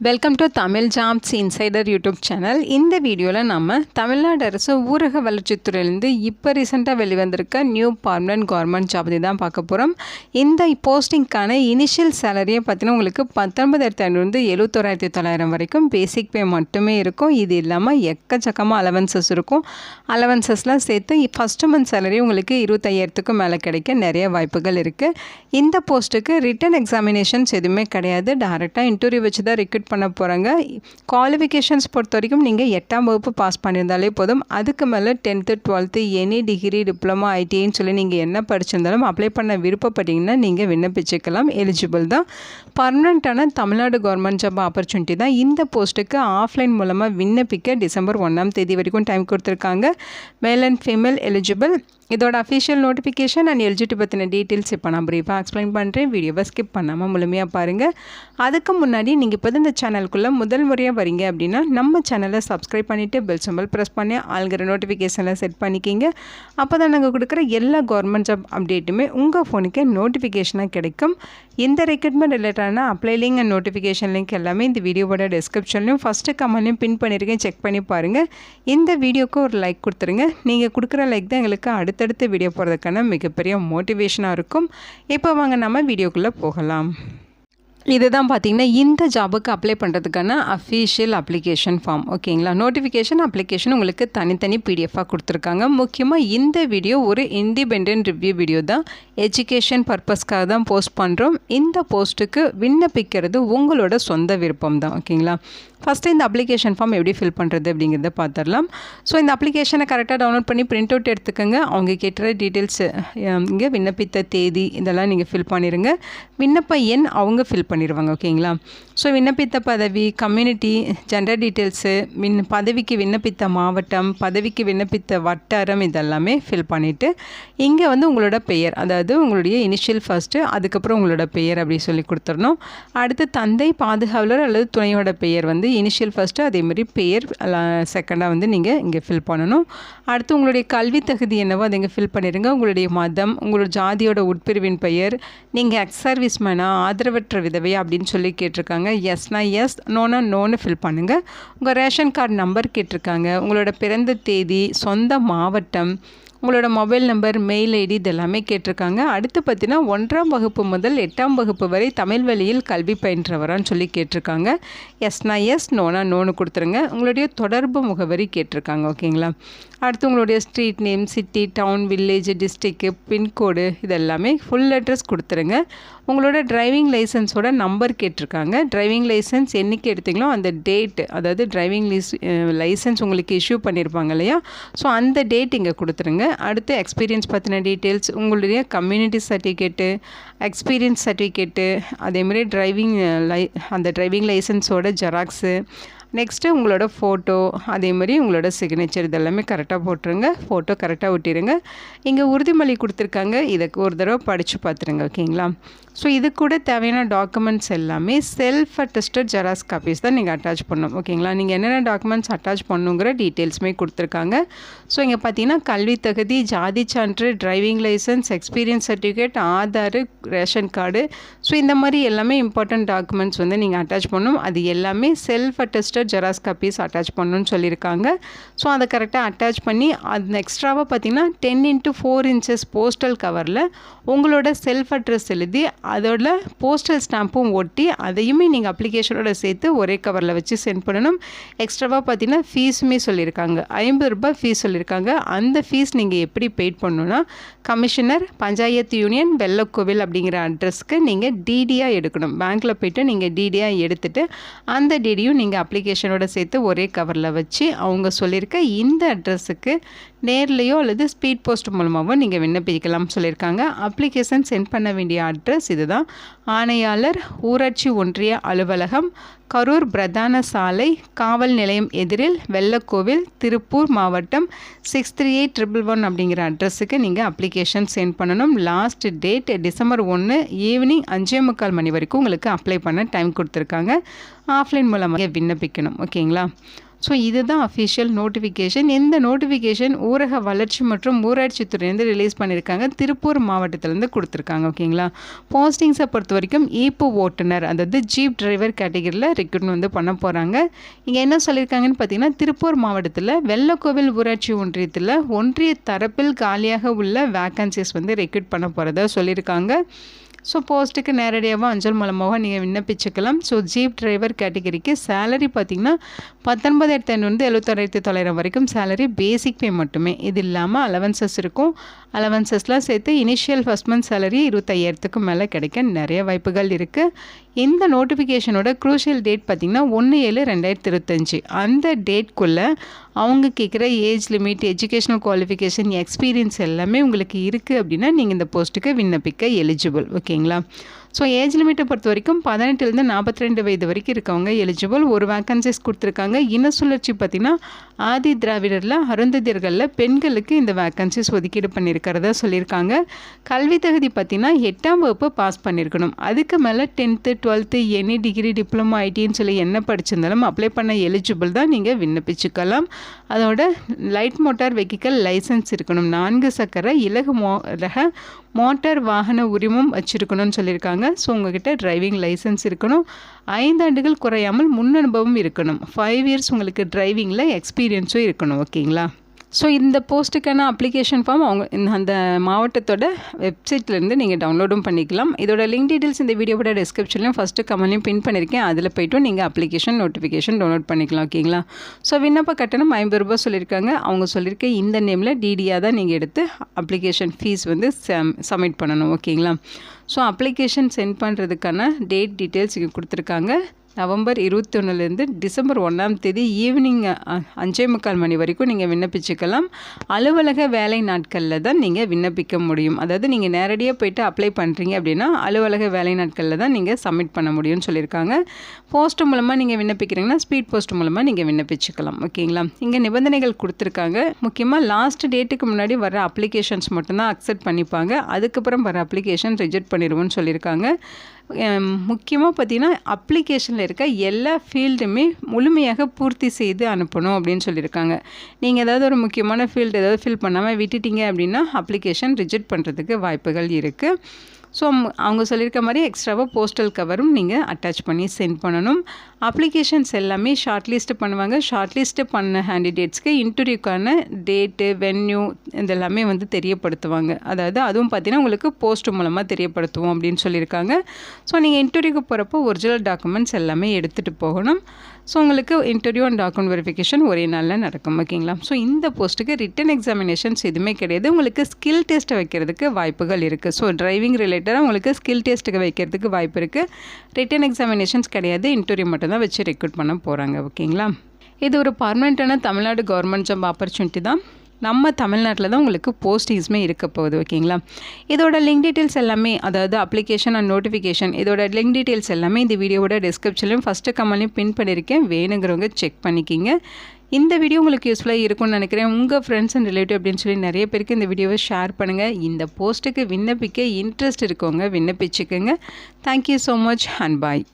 Welcome to Tamil jobs insider YouTube channel இந்த வீடியோவில் நம்ம தமிழ்நாடு அரசு ஊரக வளர்ச்சித்துறையிலேருந்து இப்போ ரீசெண்டாக வெளிவந்திருக்க நியூ பர்மனன்ட் கவர்மெண்ட் ஜாப் பற்றி தான் பார்க்க போகிறோம் இந்த போஸ்டிங்க்கான இனிஷியல் சேலரியை பார்த்தீங்கன்னா உங்களுக்கு பத்தொன்பதாயிரத்தி ஐநூறுந்து எழுபத்தோராயிரத்தி தொள்ளாயிரம் வரைக்கும் பேசிக் பே மட்டுமே இருக்கும். இது இல்லாமல் எக்கச்சக்கமாக அலவன்சஸ் இருக்கும். அலவன்சஸ்லாம் சேர்த்து ஃபஸ்ட்டு மந்த் சேலரி உங்களுக்கு இருபத்தையாயிரத்துக்கும் மேலே கிடைக்க நிறைய வாய்ப்புகள் இருக்குது இந்த போஸ்ட்டுக்கு ரிட்டன் எக்ஸாமினேஷன்ஸ் எதுவுமே கிடையாது. டேரெக்டாக இன்டர்வியூ வச்சு தான் ரெக்ரூட் பண்ண போகிறாங்க குவாலிஃபிகேஷன்ஸ் பொறுத்த வரைக்கும் நீங்கள் எட்டாம் வகுப்பு பாஸ் பண்ணியிருந்தாலே போதும். அதுக்கு மேலே tenth twelfth any degree diploma ஐடிஐன்னு சொல்லி நீங்கள் என்ன படிச்சிருந்தாலும் அப்ளை பண்ண விருப்பப்பட்டீங்கன்னா நீங்கள் விண்ணப்பிச்சுக்கலாம். எலிஜிபிள் தான். பர்மனண்ட்டான தமிழ்நாடு கவர்மெண்ட் ஜாப் ஆப்பர்ச்சுனிட்டி தான். இந்த போஸ்ட்டுக்கு ஆஃப்லைன் மூலமாக விண்ணப்பிக்க டிசம்பர் ஒன்றாம் தேதி வரைக்கும் டைம் கொடுத்துருக்காங்க. மேல் அண்ட் ஃபீமேல் எலிஜிபிள் இதோட அஃபிஷியல் நோட்டிஃபிகேஷன் அண்ட் எலிஜிட்டி பற்றின டீட்டெயில்ஸ் இப்போ நான் ப்ரீஃபாக எக்ஸ்பிளைன் பண்ணுறேன் வீடியோவை ஸ்கிப் பண்ணாமல் முழுமையாக பாருங்கள் அதுக்கு முன்னாடி நீங்கள் இப்போ இந்த சேனலுக்குள்ளே முதல் முறையாக வரீங்க அப்படின்னா நம்ம சேனலை சப்ஸ்கிரைப் பண்ணிவிட்டு பெல் சம்பல் ப்ரெஸ் பண்ணி ஆளுங்கிற நோட்டிஃபிகேஷனில் செட் பண்ணிக்கிங்க. அப்போ தான் நாங்கள் கொடுக்குற எல்லா கவர்மெண்ட் ஜாப் அப்டேட்டுமே உங்கள் ஃபோனுக்கு நோட்டிஃபிகேஷனாக கிடைக்கும். எந்த ரெக்ரூட்மெண்ட் ரிலேட்டடான apply link and notification link எல்லாமே இந்த வீடியோவோட டிஸ்கிரிப்ஷன்லையும் ஃபஸ்ட்டு கமெண்ட்லையும் பின் பண்ணியிருக்கேன் செக் பண்ணி பாருங்கள் இந்த வீடியோக்கு ஒரு லைக் கொடுத்துருங்க. நீங்கள் கொடுக்குற லைக் தான் எங்களுக்கு அடுத்தடுத்த வீடியோ போகிறதுக்கான மிகப்பெரிய மோட்டிவேஷனாக இருக்கும். இப்போ வாங்க நம்ம வீடியோக்குள்ளே போகலாம். இதுதான் பார்த்தீங்கன்னா இந்த ஜாபுக்கு அப்ளை பண்ணுறதுக்கான அஃபீஷியல் அப்ளிகேஷன் ஃபார்ம் ஓகேங்களா? நோட்டிஃபிகேஷன் அப்ளிகேஷன் உங்களுக்கு தனித்தனி பிடிஎஃபாக கொடுத்துருக்காங்க. முக்கியமாக இந்த வீடியோ ஒரு இண்டிபெண்ட் ரிவ்யூ வீடியோ தான். எஜுகேஷன் பர்பஸ்க்காக தான் போஸ்ட் பண்ணுறோம் இந்த போஸ்ட்டுக்கு விண்ணப்பிக்கிறது உங்களோட சொந்த விருப்பம் தான். ஓகேங்களா? ஃபஸ்ட்டு இந்த அப்ளிகேஷன் ஃபார்ம் எப்படி ஃபில் பண்ணுறது அப்படிங்கிறத பார்த்துடலாம் ஸோ இந்த அப்ளிகேஷனை கரெக்டாக டவுன்லோட் பண்ணி பிரிண்ட் அவுட் எடுத்துக்கோங்க. அவங்க கேட்டுற டீட்டெயில்ஸ் இங்கே விண்ணப்பித்த தேதி இதெல்லாம் நீங்கள் ஃபில் பண்ணிடுங்க விண்ணப்ப எண் அவங்க ஃபில் பண்ணிடுவாங்க ஓகேங்களா ஸோ விண்ணப்பித்த பதவி கம்யூனிட்டி ஜெண்டர் டீட்டெயில்ஸு விண் பதவிக்கு விண்ணப்பித்த மாவட்டம் பதவிக்கு விண்ணப்பித்த வட்டாரம் இதெல்லாமே ஃபில் பண்ணிவிட்டு இங்கே வந்து உங்களோட பெயர் அதாவது உங்களுடைய இனிஷியல் ஃபஸ்ட்டு அதுக்கப்புறம் உங்களோட பெயர் அப்படி சொல்லி கொடுத்துடணும். அடுத்து தந்தை பாதுகாவலர் அல்லது துணையோட பெயர் வந்து வந்து இனிஷியல் ஃபஸ்ட்டு அதேமாதிரி பெயர் செகண்டாக வந்து நீங்கள் இங்கே ஃபில் பண்ணணும். அடுத்து உங்களுடைய கல்வி தகுதி என்னவோ அதை இங்கே ஃபில் பண்ணிடுங்க. உங்களுடைய மதம் உங்களோட ஜாதியோட உட்பிரிவின் பெயர் நீங்கள் எக்ஸ் சர்வீஸ்மேனா ஆதரவற்ற விதவை அப்படின்னு சொல்லி கேட்டிருக்காங்க. எஸ்னா எஸ் நோனா நோன்னு ஃபில் பண்ணுங்கள் உங்கள் ரேஷன் கார்டு நம்பர் கேட்டிருக்காங்க. உங்களோட பிறந்த தேதி சொந்த மாவட்டம் உங்களோட மொபைல் நம்பர் மெயில் ஐடி இதெல்லாமே கேட்டிருக்காங்க. அடுத்து பார்த்தீங்கன்னா ஒன்றாம் வகுப்பு முதல் எட்டாம் வகுப்பு வரை தமிழ் வழியில் கல்வி பயின்றவரான்னு சொல்லி கேட்டிருக்காங்க. எஸ்னா எஸ் நோனா நோன்னு கொடுத்துருங்க. உங்களுடைய தொடர்பு முகவரி கேட்டிருக்காங்க ஓகேங்களா அடுத்து உங்களுடைய street name city town village district pincode இதெல்லாமே ஃபுல் அட்ரஸ் கொடுத்துருங்க. உங்களோட டிரைவிங் லைசன்ஸோட நம்பர் கேட்டிருக்காங்க. டிரைவிங் லைசன்ஸ் என்றைக்கு எடுத்தீங்களோ அந்த டேட் அதாவது டிரைவிங் லைஸ் லைசன்ஸ் உங்களுக்கு இஷ்யூ பண்ணியிருப்பாங்க இல்லையா? ஸோ அந்த டேட் இங்கே கொடுத்துருங்க. அடுத்து எக்ஸ்பீரியன்ஸ் பற்றின டீட்டெயில்ஸ் உங்களுடைய கம்யூனிட்டி சர்டிஃபிகேட்டு எக்ஸ்பீரியன்ஸ் சர்டிஃபிகேட்டு அதேமாதிரி டிரைவிங் லை அந்த டிரைவிங் லைசன்ஸோட ஜெராக்ஸு நெக்ஸ்ட்டு உங்களோட ஃபோட்டோ அதே மாதிரி உங்களோட சிக்னேச்சர் இதெல்லாமே கரெக்டாக போட்டுருங்க. ஃபோட்டோ கரெக்டாக ஒட்டிடுங்க இங்கே உறுதிமொழி கொடுத்துருக்காங்க. இதை ஒரு தடவை படித்து பார்த்துருங்க ஓகேங்களா ஸோ இது கூட தேவையான டாக்குமெண்ட்ஸ் எல்லாமே செல்ஃப் அட்டஸ்டட் ஜெராக்ஸ் காப்பீஸ் தான் நீங்கள் அட்டாச் பண்ணணும் ஓகேங்களா நீங்கள் என்னென்ன டாக்குமெண்ட்ஸ் அட்டாச் பண்ணுங்கிற டீட்டெயில்ஸுமே கொடுத்துருக்காங்க. ஸோ இங்கே பார்த்தீங்கன்னா கல்வி தகுதி ஜாதி சான்று driving licence experience certificate Aadhaar ration card so இந்த மாதிரி எல்லாமே இம்பார்ட்டன்ட் டாக்குமெண்ட்ஸ் வந்து நீங்கள் அட்டாச் பண்ணணும். அது எல்லாமே self attested xerox copies attach பண்ணணும்னு சொல்லியிருக்காங்க. ஸோ அதை கரெக்டாக அட்டாச் பண்ணி அது எக்ஸ்ட்ராவாக பார்த்தீங்கன்னா ten into four inches postal கவரில் உங்களோட செல்ஃப் அட்ரஸ் எழுதி அதோட போஸ்டல் ஸ்டாம்பும் ஒட்டி அதையுமே நீங்கள் அப்ளிகேஷனோட சேர்த்து ஒரே கவரில் வச்சு சென்ட் பண்ணணும். எக்ஸ்ட்ராவாக பார்த்தீங்கன்னா ஃபீஸுமே சொல்லியிருக்காங்க. ஐம்பது ரூபாய் ஃபீஸ் சொல்லியிருக்காங்க. அந்த ஃபீஸ் நீங்கள் எப்படி பெய்ட் பண்ணணுன்னா கமிஷனர் பஞ்சாயத்து யூனியன் வெள்ளக்கோவில் அப்படிங்கிற அட்ரஸ்க்கு நீங்கள் டிடியாக எடுக்கணும். பேங்க்கில் போய்ட்டு நீங்கள் டிடியாக எடுத்துகிட்டு அந்த டிடியும் நீங்கள் அப்ளிகேஷனோட சேர்த்து ஒரே கவரில் வச்சு அவங்க சொல்லியிருக்க இந்த அட்ரஸுக்கு நேர்லேயோ அல்லது ஸ்பீட் போஸ்ட் மூலமாகவோ நீங்கள் விண்ணப்பிக்கலாம் சொல்லியிருக்காங்க. அப்ளிகேஷன் சென்ட் பண்ண வேண்டிய அட்ரஸ் இதுதான். ஆணையாளர் ஊராட்சி ஒன்றிய அலுவலகம் கரூர் பிரதான சாலை காவல் நிலையம் எதிரில் வெள்ளக்கோவில் திருப்பூர் மாவட்டம் six three eight triple one அப்படிங்கிற அட்ரஸுக்கு நீங்கள் அப்ளிகேஷன் சென்ட் பண்ணணும். லாஸ்ட் டேட் டிசம்பர் ஒன்று ஈவினிங் அஞ்சே முக்கால் மணி வரைக்கும் உங்களுக்கு அப்ளை பண்ண டைம் கொடுத்துருக்காங்க. ஆஃப்லைன் மூலமாக விண்ணப்பிக்கணும். ஓகேங்களா ஸோ இதுதான் அஃபிஷியல் நோட்டிஃபிகேஷன் இந்த நோட்டிஃபிகேஷன் ஊரக வளர்ச்சி மற்றும் ஊராட்சித்துறையிலேருந்து ரிலீஸ் பண்ணியிருக்காங்க. திருப்பூர் மாவட்டத்திலேருந்து கொடுத்துருக்காங்க ஓகேங்களா போஸ்டிங்ஸை பொறுத்த வரைக்கும் ஈப்பு ஓட்டுநர் அதாவது ஜீப் டிரைவர் கேட்டகரியில் ரெக்ரூட்மெண்ட் வந்து பண்ண போகிறாங்க இங்கே என்ன சொல்லியிருக்காங்கன்னு பார்த்தீங்கன்னா திருப்பூர் மாவட்டத்தில் வெள்ளக்கோவில் ஊராட்சி ஒன்றியத்தில் ஒன்றிய தரப்பில் காலியாக உள்ள வேக்கன்சிஸ் வந்து ரெக்ரூட் பண்ண போகிறதா சொல்லியிருக்காங்க. ஸோ போஸ்ட்டுக்கு நேரடியாகவும் அஞ்சல் மூலமாக நீங்கள் விண்ணப்பிச்சுக்கலாம். ஸோ ஜீப் டிரைவர் கேட்டகரிக்கு சேலரி பார்த்திங்கன்னா பத்தொன்பதாயிரத்தி ஐநூறு எழுபத்தாயிரத்தி தொள்ளாயிரம் வரைக்கும் சேலரி பேசிக் பே மட்டுமே. இது இல்லாமல் அலவன்சஸ் இருக்கும். அலவன்சஸ்லாம் சேர்த்து இனிஷியல் ஃபஸ்ட் மந்த் சேலரி இருபத்தையாயிரத்துக்கு மேலே கிடைக்க நிறைய வாய்ப்புகள் இருக்குது இந்த நோட்டிஃபிகேஷனோட க்ரூஷியல் டேட் பார்த்திங்கன்னா ஒன்று ஏழு ரெண்டாயிரத்தி இருபத்தஞ்சி. அந்த டேட்குள்ளே அவங்க கேட்குற age limit educational qualification experience எல்லாமே உங்களுக்கு இருக்குது அப்படின்னா நீங்கள் இந்த போஸ்ட்டுக்கு விண்ணப்பிக்க எலிஜிபிள் ஓகேங்களா ஸோ ஏஜ் லிமிட்டை பொறுத்த வரைக்கும் பதினெட்டுலேருந்து நாற்பத்தி ரெண்டு வயது வரைக்கும் இருக்கவங்க எலிஜிபிள் ஒரு வேக்கன்சிஸ் கொடுத்துருக்காங்க. இன சுழற்சி பார்த்திங்கன்னா ஆதி திராவிடரில் அருந்ததியர்களில் பெண்களுக்கு இந்த வேக்கன்சிஸ் ஒதுக்கீடு பண்ணியிருக்கிறதா சொல்லியிருக்காங்க. கல்வி தகுதி பார்த்திங்கன்னா எட்டாம் வகுப்பு பாஸ் பண்ணியிருக்கணும். அதுக்கு மேலே tenth twelfth any degree diploma ஐடின்னு சொல்லி என்ன படிச்சிருந்தாலும் அப்ளை பண்ண எலிஜிபிள் தான் நீங்கள் விண்ணப்பிச்சுக்கலாம். அதோட லைட் மோட்டார் வெஹிக்கல் லைசன்ஸ் இருக்கணும். நான்கு சக்கர இலகு மோ ரக மோட்டார் வாகன உரிமம் வச்சுருக்கணும்னு சொல்லியிருக்காங்க. ஸோ உங்ககிட்ட டிரைவிங் லைசன்ஸ் இருக்கணும். ஐந்தாண்டுகள் குறையாமல் முன் அனுபவம் இருக்கணும். ஃபைவ் இயர்ஸ் உங்களுக்கு டிரைவிங்கில் எக்ஸ்பீரியன்ஸும் இருக்கணும். ஓகேங்களா ஸோ இந்த போஸ்ட்டுக்கான அப்ளிகேஷன் ஃபார்ம் அவங்க அந்த மாவட்டத்தோட வெப்சைட்லேருந்து நீங்கள் டவுன்லோடும் பண்ணிக்கலாம். இதோட லிங்க் டீட்டெயில்ஸ் இந்த வீடியோவோட டிஸ்கிரிப்ஷன்லையும் ஃபஸ்ட்டு கமெண்ட்லையும் பின் பண்ணியிருக்கேன் அதில் போய்ட்டும் நீங்கள் அப்ளிகேஷன் நோட்டிஃபிகேஷன் டவுன்லோட் பண்ணிக்கலாம் ஓகேங்களா ஸோ விண்ணப்ப கட்டணம் ஐம்பது ரூபா சொல்லியிருக்காங்க. அவங்க சொல்லியிருக்க இந்த நேமில் டிடியாக தான் நீங்கள் எடுத்து அப்ளிகேஷன் ஃபீஸ் வந்து சப்மிட் பண்ணணும் ஓகேங்களா ஸோ அப்ளிகேஷன் சென்ட் பண்ணுறதுக்கான டேட் டீட்டெயில்ஸ் இங்கே கொடுத்துருக்காங்க. நவம்பர் இருபத்தி ஒன்றுலேருந்து டிசம்பர் ஒன்றாம் தேதி ஈவினிங் அஞ்சே முக்கால் மணி வரைக்கும் நீங்கள் விண்ணப்பிச்சுக்கலாம். அலுவலக வேலை நாட்களில் தான் நீங்கள் விண்ணப்பிக்க முடியும். அதாவது நீங்கள் நேரடியாக போயிட்டு அப்ளை பண்ணுறீங்க அப்படின்னா அலுவலக வேலை நாட்களில் தான் நீங்கள் சப்மிட் பண்ண முடியும்னு சொல்லியிருக்காங்க. போஸ்ட் மூலமாக நீங்கள் விண்ணப்பிக்கிறீங்கன்னா ஸ்பீட் போஸ்ட் மூலமாக நீங்கள் விண்ணப்பிச்சுக்கலாம். ஓகேங்களா? இங்கே நிபந்தனைகள் கொடுத்துருக்காங்க. முக்கியமாக லாஸ்ட் டேட்டுக்கு முன்னாடி வர அப்ளிகேஷன்ஸ் மட்டும்தான் அக்செப்ட் பண்ணிப்பாங்க. அதுக்கப்புறம் வர அப்ளிகேஷன் ரிஜெக்ட் பண்ணிடுவோம்னு சொல்லியிருக்காங்க. முக்கியமாக பார்த்தீங்கன்னா அப்ளிகேஷனில் இருக்க எல்லா ஃபீல்டுமே முழுமையாக பூர்த்தி செய்து அனுப்பணும் அப்படின்னு சொல்லியிருக்காங்க. நீங்கள் ஏதாவது ஒரு முக்கியமான ஃபீல்டு ஏதாவது ஃபில் பண்ணாமல் விட்டுட்டீங்க அப்படின்னா அப்ளிகேஷன் ரிஜெக்ட் பண்ணுறதுக்கு வாய்ப்புகள் இருக்குது ஸோ அவங்க சொல்லியிருக்க மாதிரி எக்ஸ்ட்ராவாக போஸ்டல் கவரும் நீங்கள் அட்டாச் பண்ணி சென்ட் பண்ணணும். அப்ளிகேஷன்ஸ் எல்லாமே ஷார்ட் லிஸ்ட்டு பண்ணுவாங்க. ஷார்ட் லிஸ்ட்டு பண்ண கேண்டிடேட்ஸ்க்கு இன்டர்வியூக்கான டேட்டு வென்யூ இதெல்லாமே வந்து தெரியப்படுத்துவாங்க. அதாவது அதுவும் பார்த்தீங்கன்னா உங்களுக்கு போஸ்ட் மூலமாக தெரியப்படுத்துவோம் அப்படின்னு சொல்லியிருக்காங்க. ஸோ நீங்கள் இன்டர்வியூக்கு போகிறப்போ ஒரிஜினல் டாக்குமெண்ட்ஸ் எல்லாமே எடுத்துகிட்டு போகணும். ஸோ உங்களுக்கு இன்டர்வியூ அண்ட் டாக்குமெண்ட் வெரிஃபிகேஷன் ஒரே நாளில் நடக்கும் ஓகேங்களா ஸோ இந்த போஸ்ட்டுக்கு ரிட்டன் எக்ஸாமினேஷன்ஸ் எதுவுமே கிடையாது. உங்களுக்கு ஸ்கில் டெஸ்ட்டை வைக்கிறதுக்கு வாய்ப்புகள் இருக்குது ஸோ டிரைவிங் ரிலேட்டடாக உங்களுக்கு ஸ்கில் டெஸ்ட்டுக்கு வைக்கிறதுக்கு வாய்ப்பு இருக்குது ரிட்டன் எக்ஸாமினேஷன்ஸ் கிடையாது. இன்டர்வியூ மட்டும் தான் வச்சு ரெக்ரூட் பண்ண போகிறாங்க ஓகேங்களா இது ஒரு பர்மனெண்ட்டான தமிழ்நாடு கவர்மெண்ட் ஜாப் ஆப்பர்ச்சுனிட்டி தான். நம்ம தமிழ்நாட்டில் தான் உங்களுக்கு போஸ்டிங்ஸுமே இருக்க போகுது ஓகேங்களா இதோட லிங்க் டீட்டெயில்ஸ் எல்லாமே அதாவது அப்ளிகேஷன் அண்ட் நோட்டிஃபிகேஷன் இதோட லிங்க் டீட்டெயில்ஸ் எல்லாமே இந்த வீடியோவோட டிஸ்கிரிப்ஷன்லையும் ஃபஸ்ட்டு கமெண்ட்லையும் பின் பண்ணியிருக்கேன் வேணுங்கிறவங்க செக் பண்ணிக்கிங்க. இந்த வீடியோ உங்களுக்கு யூஸ்ஃபுல்லாக இருக்கும்னு நினைக்கிறேன். உங்கள் ஃப்ரெண்ட்ஸ் அண்ட் ரிலேட்டிவ் அப்படின்னு சொல்லி நிறைய பேருக்கு இந்த வீடியோவை ஷேர் பண்ணுங்கள் இந்த போஸ்ட்டுக்கு விண்ணப்பிக்க இன்ட்ரெஸ்ட் இருக்கவங்க விண்ணப்பிச்சுக்கோங்க. Thank you so much and bye